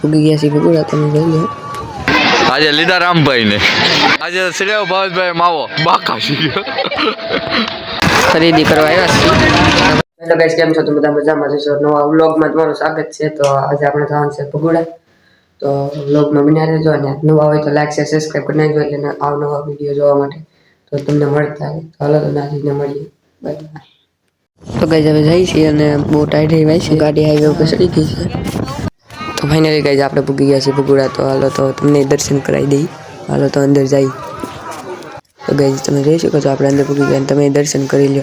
પૂગી ગયા છે ભગુડા તમે જોઈ લો. આજે લીધા રામભાઈ ને આજે શ્રેય ભાવેશભાઈ માવો બાકા ખરીદી કરવા આવ્યા છીએ હેલો ગાઈસ કેમ છો? તમે બધા મજામાં જશો નવા વ્લોગમાં તમારું સ્વાગત છે. તો આજે આપણે થવાનું છે ભગુડા તો વ્લોગમાં બન્યા રહેજો અને નવા હોય તો લાઈક શેર સબસ્ક્રાઈબ કરી નાખજો એટલે અવનવા વીડિયો જોવા માટે તો તમને મળતા હોય તો હાલો તો નાજીને મળીએ. બાય તો ગાઈસ હવે જઈ છીએ અને બહુ ટાઈટ થઈ છે ગાડી હાઈવે ઉપર ચડી ગઈ છે. તો ફાઇનલી ગાઈસ આપણે પૂગી ગયા છીએ ભગુડા તો હાલો તો તમને દર્શન કરાવી દઈ. હાલો તો અંદર જઈ તો ગાઈસ તમે જોઈ શકો છો આપણે અંદર પૂગી ગયા તમે દર્શન કરી લો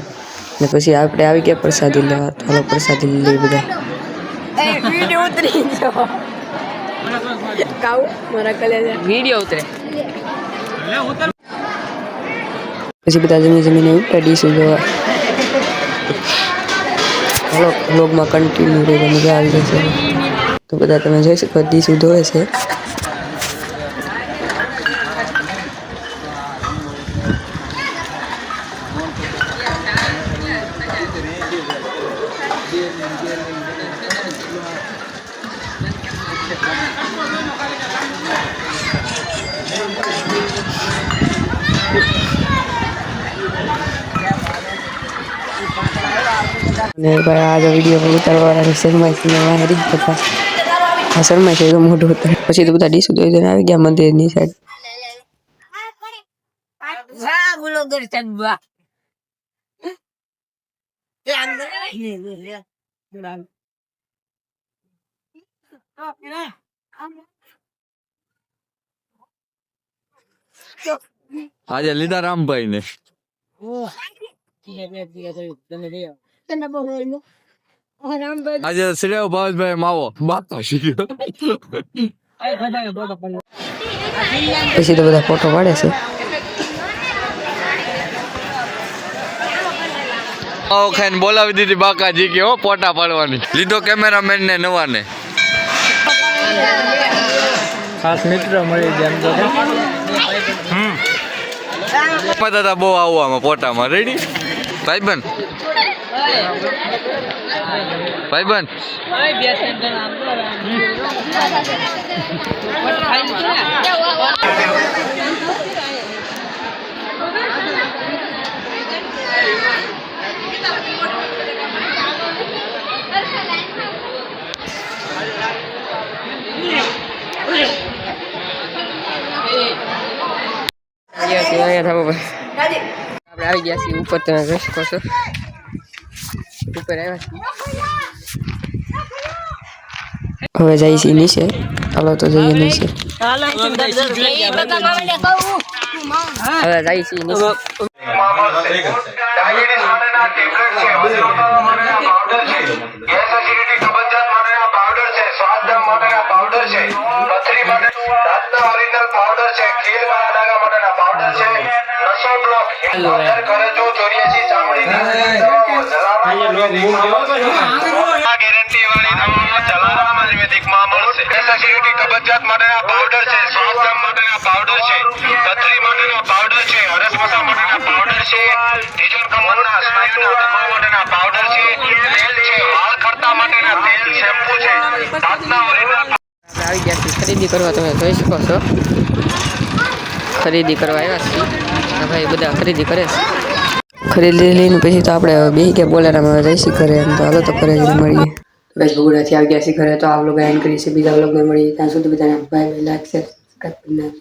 ને પછી આપણે આવી ગયા પ્રસાદી લેવા. તો હાલો પ્રસાદી લઈ બધા. વીડિયો ઉતરે પછી બધા જમી જમીને ઉપરા ડીશું જોવા. હાલો બ્લોગમાં કન્ટિન્યુ રહેવા મજા આવી જશે. તો બધા તમે જોઈ શકો ડીશું ધોવે છે. ને ભાઈ આ વીડિયો છે શર્મા સિનેમા હરી બધા આ શર્મા છે તો મોઢું ઉતાર પછી તો બધા ડીશું ધોઈ ધોઈને આવી ગયા મંદિરની સાઈડ વાહ બોલો દર્શન વાહ આજે લીધા રામભાઈ ને આજે શ્રેય ભાવેશભાઈ માવો બાકા શીખ્યો પછી તો બધા ફોટો પાડે છે ખાઈને બોલાવી દીધી બાકાજી કે હો પોટા પાડવાની. લીધો કેમેરામેન ને નવા ને ખાસ મિત્ર મળી ગયા દાદા બહુ આવવામાં આમાં પોટામાં રેડી ભાઈબંધ? અહીંયા બન. આપણે આવી ગયા છીએ ઉપર તમે જોઈ શકો છો. ઉપર આવ્યા હવે જઈએ છીએ નીચે ચાલો તો જઈએ નીચે હવે છીએ નીચે ડાયાબિટીસ ગેરંટી વાળી દવાઓ જલારામ આયુર્વેદિકમાં મળશે. એસિડિટી કબજિયાત માટેના પાવડર છે શ્વાસ દમ માટેના પાવડર છે પથરી માટેના પાવડર છે હરસમસા માટેના પાવડર છે તિજોર કમરના સ્નાયુના દબાવ માટેના પાવડર છે તેલ છે વાળ ખરતા માટેના તેલ શેમ્પુ છે દાંતના ઓરિજિનલ આવી ગયા છીએ ખરીદી કરવા તમે જોઈ શકો છો. ખરીદી કરવા આવ્યા છીએ. ભાઈ બધા ખરીદી કરે છે. ખરીદી લઈને પછી તો આપણે બે કે બોલેરામાં. જઈશું ઘરે એમ તો હાલો તો ઘરે જઈને મળીએ. બસ બગુડાથી આવી ગયા છે ઘરે તો આ લોકો એન્ડ કરીએ છીએ બીજા લોકો મળીએ. ત્યાં સુધી બધાને ભાઈ બાય